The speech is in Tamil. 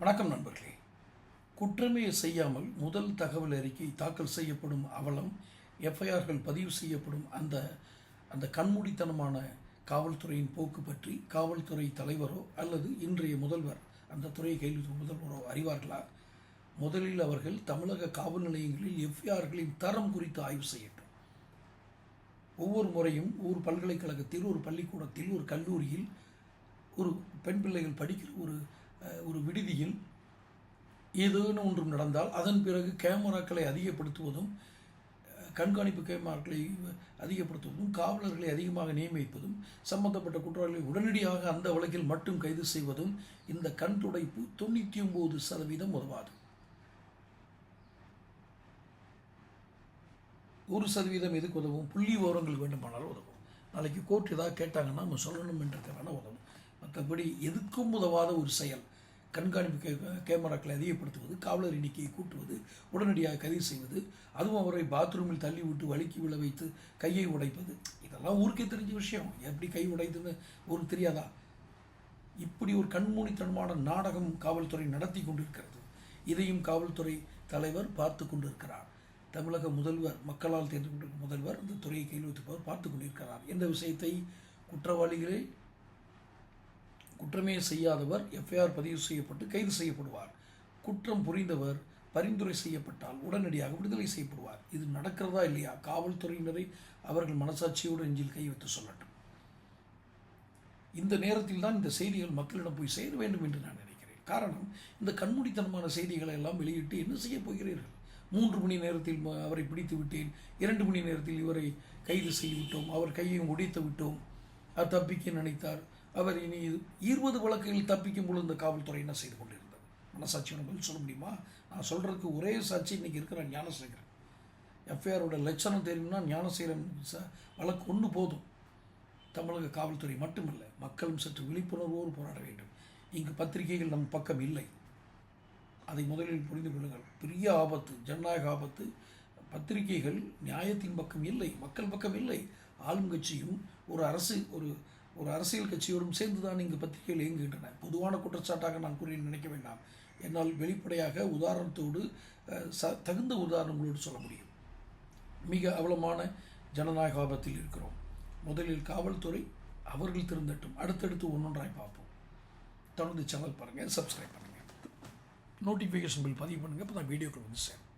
வணக்கம் நண்பர்களே. குற்றமே செய்யாமல் முதல் தகவல் அறிக்கை தாக்கல் செய்யப்படும் அவலம் எஃப்ஐஆர்கள் பதிவு செய்யப்படும் அந்த அந்த கண்மூடித்தனமான காவல்துறையின் போக்கு பற்றி காவல்துறை தலைவரோ அல்லது இன்றைய முதல்வர் அந்த துறையை கேள்வி முதல்வரோ அறிவார்களா? முதலில் அவர்கள் தமிழக காவல் நிலையங்களில் எஃப்ஐஆர்களின் தரம் குறித்து ஆய்வு செய்யட்டும். ஒவ்வொரு முறையும் ஒரு பல்கலைக்கழகத்தில் ஒரு பள்ளிக்கூடத்தில் ஒரு கல்லூரியில் ஒரு பெண் பிள்ளைகள் படிக்கிற ஒரு ஒரு விடுதியில் ஏதேனும் ஒன்றும் நடந்தால் அதன் பிறகு கேமராக்களை அதிகப்படுத்துவதும் கண்காணிப்பு கேமராக்களை அதிகப்படுத்துவதும் காவலர்களை அதிகமாக நியமிப்பதும் சம்பந்தப்பட்ட குற்றவாளிகளை உடனடியாக அந்த வழக்கில் மட்டும் கைது செய்வதும் இந்த கண் துடைப்பு தொண்ணூற்றி ஒம்பது சதவீதம் உதவாது. ஒரு சதவீதம் எதுக்கு உதவும்? புள்ளி விவரங்கள் வேண்டுமானாலும் உதவும். நாளைக்கு கோர்ட் ஏதாவது கேட்டாங்கன்னா நம்ம சொல்லணும் என்றதுக்கான உதவும். மற்றபடி எதுக்கும் உதவாத ஒரு செயல். கண்காணிப்பு கேமராக்களை அதிகப்படுத்துவது காவலர் எண்ணிக்கையை கூட்டுவது உடனடியாக கைது செய்வது அதுவும் அவரை பாத்ரூமில் தள்ளி விட்டு வழுக்கி விழ வைத்து கையை உடைப்பது. இதெல்லாம் ஊருக்கே தெரிஞ்ச விஷயம். எப்படி கை உடைதுன்னு ஊருக்கு தெரியாதா? இப்படி ஒரு கண்மூடித்தனமான நாடகம் காவல்துறை நடத்தி கொண்டிருக்கிறது. இதையும் காவல்துறை தலைவர் பார்த்து கொண்டிருக்கிறார். தமிழக முதல்வர் மக்களால் தேர்ந்து கொண்டிருக்கும் முதல்வர் இந்த துறையை கையில் வைத்திருப்பவர் பார்த்து கொண்டிருக்கிறார். இந்த விஷயத்தை குற்றவாளிகளே குற்றமே செய்யாதவர் எஃப்ஐஆர் பதிவு செய்யப்பட்டு கைது செய்யப்படுவார். குற்றம் புரிந்தவர் பரிந்துரை செய்யப்பட்டால் உடனடியாக விடுதலை செய்யப்படுவார். இது நடக்கிறதா இல்லையா? காவல்துறையினரை அவர்கள் மனசாட்சியோடு நெஞ்சில் கை வைத்து சொல்லட்டும். இந்த நேரத்தில் தான் இந்த செய்திகள் மக்களிடம் போய் சேர வேண்டும் என்று நான் நினைக்கிறேன். காரணம் இந்த கண்மூடித்தனமான செய்திகளை எல்லாம் வெளியிட்டு என்ன செய்ய போகிறீர்கள்? மூன்று மணி நேரத்தில் அவரை பிடித்து விட்டேன். இரண்டு மணி நேரத்தில் இவரை கைது செய்து விட்டோம். அவர் கையையும் உடைத்து விட்டோம். தப்பிக்க நினைத்தார். அவர் இனி இருபது வழக்குகளில் தப்பிக்கும் பொழுது இந்த காவல்துறை என்ன செய்து கொண்டிருந்தது? மனசாட்சியோட பதில் சொல்ல முடியுமா? நான் சொல்கிறதுக்கு ஒரே சாட்சி இன்னைக்கு இருக்கிற ஞானசேகரன். எஃப்ஐஆரோட லட்சணம் தெரியும்னா ஞானசேகரன் ச வழக்கு ஒன்று போதும். தமிழக காவல்துறை மட்டுமல்ல மக்களும் சற்று விழிப்புணர்வோடு போராட வேண்டும். இங்கு பத்திரிகைகள் நம் பக்கம் இல்லை. அதை முதலில் புரிந்து கொள்ளுங்கள். பெரிய ஆபத்து ஜனநாயக ஆபத்து. பத்திரிகைகள் நியாயத்தின் பக்கம் இல்லை மக்கள் பக்கம் இல்லை. ஆளும் கட்சியும் ஒரு அரசு ஒரு ஒரு அரசியல் கட்சியோடும் சேர்ந்து தான் இங்கு பத்திரிகைகள் இயங்குகின்றன. பொதுவான குற்றச்சாட்டாக நான் கூறி நினைக்க வேண்டாம். என்னால் வெளிப்படையாக உதாரணத்தோடு ச தகுந்த உதாரணங்களோடு சொல்ல முடியும். மிக அவலமான ஜனநாயக ஆபத்தில் இருக்கிறோம். முதலில் காவல்துறை அவர்கள் திருந்தட்டும். அடுத்தடுத்து ஒன்றொன்றாய் பார்ப்போம். தொடர்ந்து சேனல் பாருங்கள் சப்ஸ்கிரைப் பண்ணுங்கள் நோட்டிஃபிகேஷன் பில் பதிவு பண்ணுங்கள் அப்போ தான் வீடியோக்கள் வந்து சேரும்.